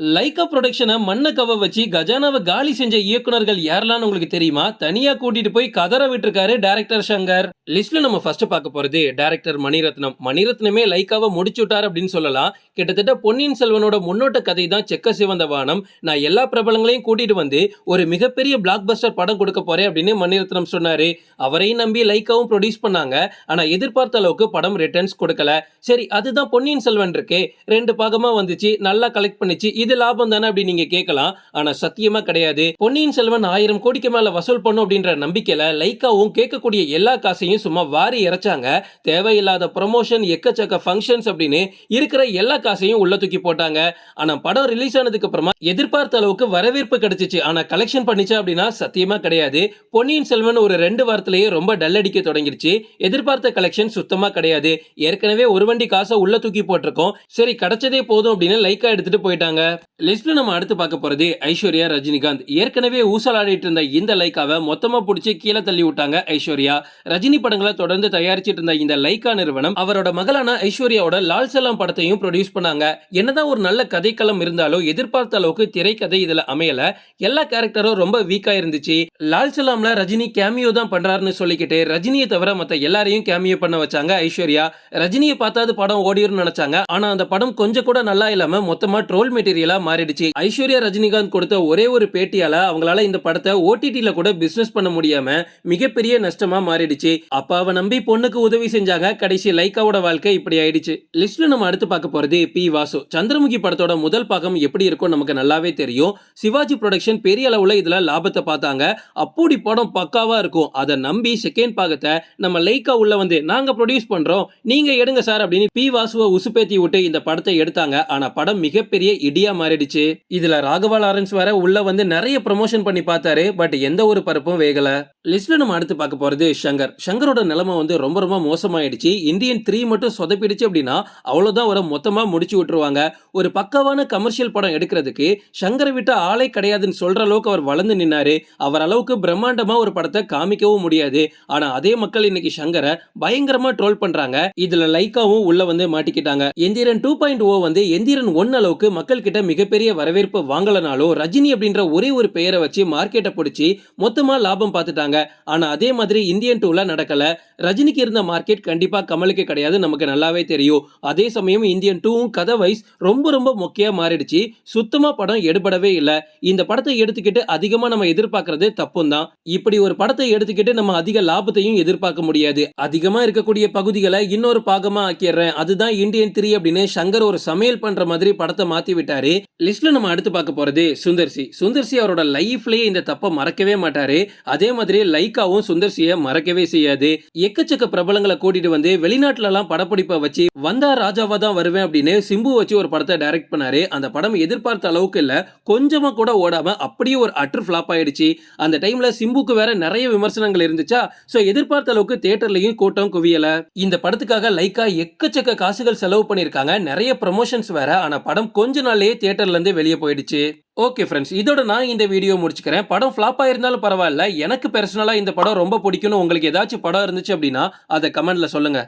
Lyca ப்ரொடக்ஷனை மண்ணை கவ வச்சு கஜானாவை காலி செஞ்ச இயக்குனர்கள் யாரெல்லாம் உங்களுக்கு தெரியுமா? தனியா கூட்டிட்டு போய் கதற விட்டுருக்காரு டேரக்டர் சங்கர் லிஸ்ட்ல நம்ம ஃபர்ஸ்ட் பார்க்க போறது டேரக்டர் மணிரத்னம். மணிரத்னமே லைக்காவை முடிச்சு விட்டார் அப்படின்னு சொல்லலாம். கிட்டத்தட்ட பொன்னியின் செல்வனோட முன்னோட்ட கதை தான் செக்க சிவந்த வானம். நான் எல்லா பிரபலங்களையும் கூட்டிட்டு வந்து ஒரு மிகப்பெரிய பிளாக் பஸ்டர் படம் கொடுக்க போறேன் அப்படின்னு மணிரத்னம் சொன்னாரு. அவரையும் நம்பி லைக்காவும் ப்ரொடியூஸ் பண்ணாங்க. ஆனா எதிர்பார்த்த அளவுக்கு படம் ரிட்டர்ன்ஸ் கொடுக்கல. சரி அதுதான் பொன்னியின் செல்வன் இருக்கே. ரெண்டு பாகமா வந்துச்சு. நல்லா கலெக்ட் பண்ணிச்சு. இது லாபம் தானே அப்படி நீங்க கேட்கலாம். ஆனா சத்தியமா கிடையாது. பொன்னியின் செல்வன் ஆயிரம் கோடிக்கு மேல வசூல் பண்ணும் அப்படின்ற நம்பிக்கையில லைக்காவும் கேட்கக்கூடிய எல்லா காசையும் சும்மா வாரி இறைச்சாங்க. தேவையில்லாத ப்ரமோஷன் எக்கச்சக்க ஃபங்க்ஷன்ஸ் அப்படின்னு இருக்கிற எல்லா காசையும் உள்ள தூக்கி போட்டாங்க. ஆனா படம் ரிலீஸ் ஆனதுக்கு அப்புறமா எதிர்பார்த்த அளவுக்கு வரவேற்பு கிடைச்சிச்சு. ஆனா கலெக்ஷன் பண்ணிச்சு அப்படின்னா சத்தியமா கிடையாது. பொன்னியின் செல்வன் ஒரு ரெண்டு வாரத்திலேயே ரொம்ப டல் அடிக்க தொடங்கிடுச்சு. எதிர்பார்த்த கலெக்ஷன் சுத்தமா கிடையாது. ஏற்கனவே ஒரு வண்டி காசை உள்ள தூக்கி போட்டிருக்கோம். சரி கிடைச்சதே போதும் அப்படின்னு லைக்கா எடுத்துட்டு போயிட்டாங்க. லிஸ்ட்ல நம்ம அடுத்து பார்க்க போறது ஐஸ்வர்யா ரஜினிகாந்த். ஏற்கனவே ஊசலாடிட்டு இருந்த இந்த லைக்காவை மொத்தமா பிடிச்சி கீழே தள்ளி விட்டாங்க ஐஸ்வர்யா. ரஜினி படங்களை தொடர்ந்து தயாரிச்சிட்டு இருந்த இந்த லைக்கா நிறுவனம் அவரோட மகளான ஐஸ்வர்யாவோட லால் சலாம் படத்தையும் ப்ரொடியூஸ் பண்ணாங்க. என்னதான் ஒரு நல்ல கதைக்களம் இருந்தாலும் எதிர்பார்த்த அளவுக்கு திரைக்கதை இதுல அமையல. எல்லா கேரக்டரும் ரொம்ப வீக்கா இருந்துச்சு. லால் சலாம்ல ரஜினி கேமியோ தான் பண்றாருன்னு சொல்லிக்கிட்டு ரஜினியை தவிர மத்த எல்லாரையும் கேமியோ பண்ண வச்சாங்க ஐஸ்வர்யா. ரஜினியை பார்த்தாது படம் ஓடிரும்னு நினைச்சாங்க. ஆனா அந்த படம் கொஞ்சம் கூட நல்லா இல்லாம மொத்தமா ட்ரோல் மெட்டீரியல் மாறிடுச்சு. ஐஸ்வர்யா ரஜினிகாந்த் கொடுத்த ஒரே ஒரு பேட்டியால அவங்களால இந்த படத்தை ஓடிடில கூட பிசினஸ் பண்ண முடியாம மிகப்பெரிய நஷ்டமா மாறிடுச்சு. அப்பாவை நம்பி பொண்ணுக்கு உதவி செஞ்சாங்க கடைசி லைக்காவோட வாழ்க்கை இப்படி ஆயிடுச்சு. லிஸ்ட்ல நம்ம அடுத்து பார்க்க போறது பி வாசு. சந்திரமுகி படத்தோட முதல் பாகம் எப்படி இருக்கும் நமக்கு நல்லாவே தெரியும். சிவாஜி ப்ரொடக்ஷன் பெரிய அளவுல இதுல லாபத்தை பார்த்தாங்க. அப்படி படம் பக்காவா இருக்கும். அதை நம்பி செகண்ட் பாகத்தை நம்ம லைக்கா உள்ள வந்து நாங்க ப்ரொடியூஸ் பண்றோம். நீங்க எடுங்க சார் அப்படின்னு பி வாசுவை உசுப்பேத்தி விட்டு இந்த படத்தை எடுத்தாங்க. ஆனா படம் மிகப்பெரிய இடியா மாறிடுச்சு. இதுல ராகவா லாரன்ஸ் வர உள்ள வந்து நிறைய ப்ரமோஷன் பண்ணி பார்த்தாரு. பட் எந்த ஒரு பருப்பும் வேகல. லிஸ்ட்டில் நம்ம அடுத்து பார்க்க போகிறது ஷங்கர். ஷங்கரோட நிலைமை வந்து ரொம்ப ரொம்ப மோசமாயிடுச்சு. இந்தியன் த்ரீ மட்டும் சொதப்பிடுச்சு அப்படின்னா அவ்வளோதான் அவரை மொத்தமாக முடிச்சு விட்டுருவாங்க. ஒரு பக்கவான கமர்ஷியல் படம் எடுக்கிறதுக்கு ஷங்கரை விட்டு ஆளே கிடையாதுன்னு சொல்கிற அளவுக்கு அவர் வளர்ந்து நின்னாரு. அவர் அளவுக்கு பிரம்மாண்டமாக ஒரு படத்தை காமிக்கவும் முடியாது. ஆனால் அதே மக்கள் இன்னைக்கு ஷங்கரை பயங்கரமாக ட்ரோல் பண்ணுறாங்க இதில் லைக்காவும் உள்ளே வந்து மாட்டிக்கிட்டாங்க. எந்திரன் டூ பாயிண்ட் ஓ வந்து எந்திரன் ஒன் அளவுக்கு மக்கள் கிட்ட மிகப்பெரிய வரவேற்பு வாங்கலனாலும் ரஜினி அப்படின்ற ஒரே ஒரு பெயரை வச்சு மார்க்கெட்டை பிடிச்சி மொத்தமாக லாபம் பார்த்துட்டாங்க. ஆனா அதே மாதிரி இந்தியன் டூவில் நடக்கல. ரஜினிக்கு இருந்த மார்க்கெட் கண்டிப்பாக கமலுக்கு கிடையாது. நமக்கு நல்லாவே தெரியும். அதே சமயம் இந்தியன் டூவும் கதை வைஸ் ரொம்ப ரொம்ப முக்கியமாக மாறிடுச்சு. சுத்தமாக படம் எடுபடவே இல்லை. இந்த படத்தை எடுத்துக்கிட்டு அதிகமாக நம்ம எதிர்பார்க்கறது தப்பும் தான் இப்படி ஒரு படத்தை எடுத்துக்கிட்டு நம்ம அதிக லாபத்தையும் எதிர்பார்க்க முடியாது. அதிகமாக இருக்கக்கூடிய பகுதிகளை இன்னொரு பாகமாக ஆக்கிடுறேன். அதுதான் இந்தியன் த்ரீ அப்படின்னு சங்கர் ஒரு சமையல் பண்ணுற மாதிரி படத்தை மாற்றி விட்டாரு. லிஸ்ட்ல நம்ம அடுத்து பார்க்க போகிறது சுந்தர்சி சுந்தர்சி அவரோட லைஃப்லயே இந்த தப்பை மறக்கவே மாட்டாரு. அதே மாதிரி லைக்காவும் சுந்தர்சியை மறக்கவே செய்யாது. எக்கச்சக்க பிரபலங்களை கூட்டிட்டு வந்து வெளிநாட்டுல எல்லாம் படப்பிடிப்பை வச்சு வந்தா ராஜாவா தான் வருவேன் அப்படின்னு சிம்பு வச்சு ஒரு படத்தை டைரக்ட் பண்ணாரு. அந்த படம் எதிர்பார்த்த அளவுக்கு இல்ல. கொஞ்சமா கூட ஓடாம அப்படியே ஒரு அட்ரு ஃபிளாப் ஆயிடுச்சு. அந்த டைம்ல சிம்புக்கு வேற நிறைய விமர்சனங்கள் இருந்துச்சா? சோ எதிர்பார்த்த அளவுக்கு தியேட்டர்லயும் கூட்டம் குவியல. இந்த படத்துக்காக லைக்கா எக்கச்சக்க காசுகள் செலவு பண்ணிருக்காங்க நிறைய ப்ரமோஷன்ஸ் வேற. ஆனா படம் கொஞ்ச நாள்லயே தியேட்டர்ல இருந்து வெளியே போயிடுச்சு. ஓகே ஃப்ரெண்ட்ஸ் இதோட நான் இந்த வீடியோ முடிச்சுக்கிறேன். படம் ஃப்ளாப் ஆயிருந்தாலும் பரவாயில்ல. எனக்கு பர்சனலாக இந்த படம் ரொம்ப பிடிக்கும்னு உங்களுக்கு ஏதாச்சும் படம் இருந்துச்சு அப்படின்னா அதை கமெண்ட்ல சொல்லுங்கள்